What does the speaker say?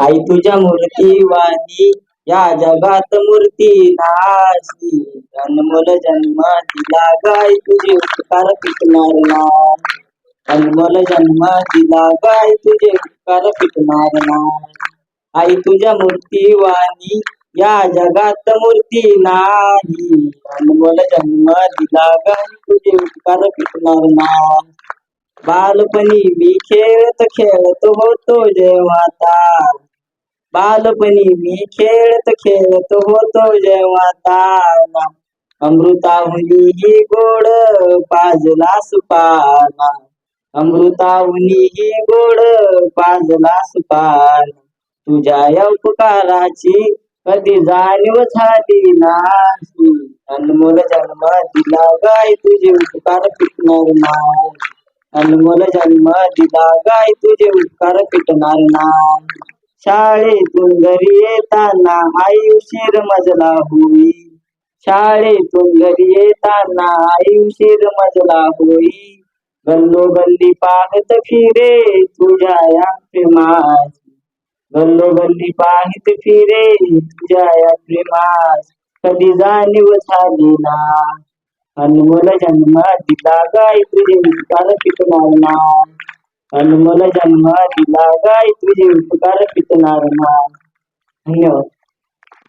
आई तुझ्या मूर्ती वाणी या जगात मूर्ती नाशी. अनमोल जन्म दिला गाय तुझे उपकार पिकणार नाही. अनमोल जन्म दिला गाय तुझे उपकार पिकणार नाही. आई तुझ्या मूर्ती वाणी या जगात मूर्ती नाही. अनमोल जन्म दिला गाय तुझे उपकार पिकणार नाही. बालपणी मी खेळत खेळत होतो जेव्हा बालपणी मी खेळत खेळत होतो जेव्हा ताना. अमृताहुनी ही गोड पाजला सुपाना. अमृताहुनी ही गोड पाजला सुपाना. तुझ्या या उपकाराची कधी जाणीव झाली नाही. अनमोल जन्म दिला गाय तुझे उपकार पिकणार नाही. अनमोल जन्म दिला गाय तुझे उपकार पिटणार नाही. शाळेतून घरी येताना आई उशीर मजला होई. शाळेतून घरी येताना आई उशीर मजला होई. गल्लो गल्ली पाहत फिरे तुझ्या या प्रेमाची. गल्लो गल्ली पाहत फिरे तुझ्या या प्रेमाची. कधी जाणीव झाली ना. अनमोल जन्म दिला गाय तुझे पिकणार ना अनमोल जन्म दिला गाय तुझे उपकार पिकणार ना धन्यवाद